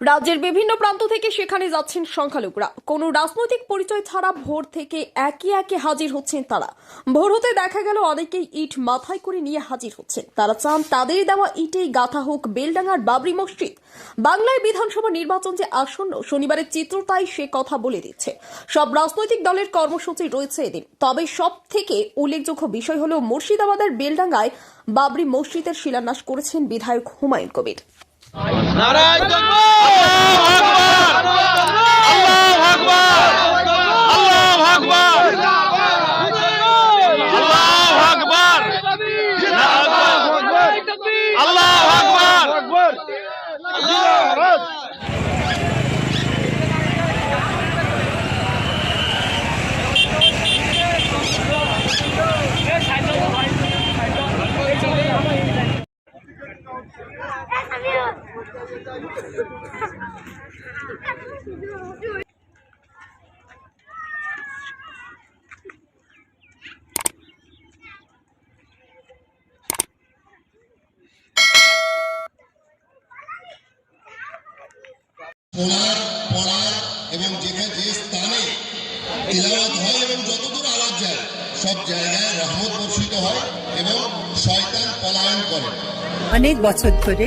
রাজ্যের বিভিন্ন প্রান্ত থেকে সেখানে যাচ্ছেন সংখ্যালঘুরা। কোনো রাজনৈতিক পরিচয় ছাড়া ভোর থেকে একে একে হাজির হচ্ছেন তারা। ভোর হতে দেখা গেল অনেকেই ইট মাথায় করে নিয়ে হাজির হচ্ছেন। তারা চান তাদের দেওয়া ইটেই গাথা হোক বেলডাঙ্গার বাবরি মসজিদ। বাংলায় বিধানসভা নির্বাচন যে আসন্ন, শনিবারের চিত্র তাই সে কথা বলে দিচ্ছে। সব রাজনৈতিক দলের কর্মসূচি রয়েছে এদিন। তবে সব থেকে উল্লেখযোগ্য বিষয় হল মুর্শিদাবাদের বেলডাঙ্গায় বাবরি মসজিদের শিলান্যাস করেছেন বিধায়ক হুমায়ুন কবির। আল্লাহ আকবার আল্লাহ আকবার আল্লাহ আকবার আল্লাহ আকবার পড়ার পড়ার এবং যেখানে যে স্থানে তিলাওয়াত হয় এবং যতদূর আওয়াজ যায়, সব জায়গায় রহমত বর্ষিত হয় এবং শয়তান পলায়ন করে। অনেক বছর ধরে